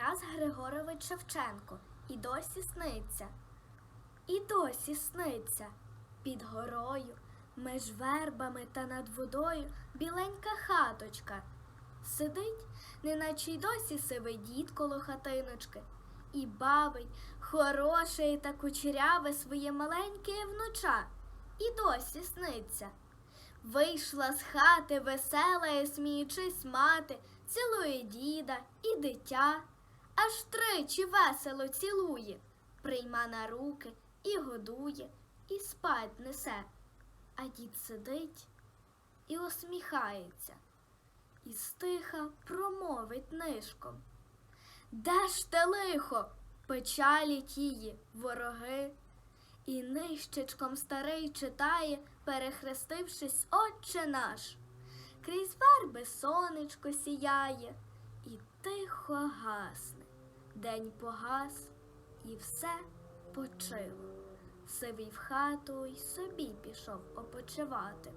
Тарас Григорович Шевченко і досі сниться. І досі сниться під горою, меж вербами та над водою біленька хаточка. Сидить, неначе й досі сивий дід коло хатиночки, і бавить хороше та кучеряве своє маленьке внуча, і досі сниться. Вийшла з хати весела і сміючись мати, цілує діда і дитя, аж тричі весело цілує, прийма на руки і годує, і спать несе. А дід сидить і усміхається, і стиха промовить нишком. Де ж те лихо, печалі тії, вороги? І нищечком старий читає, перехрестившись, Отче наш. Крізь верби сонечко сіяє, і тихо гасне. День погас, і все почило. Сивий в хату й собі пішов опочивати.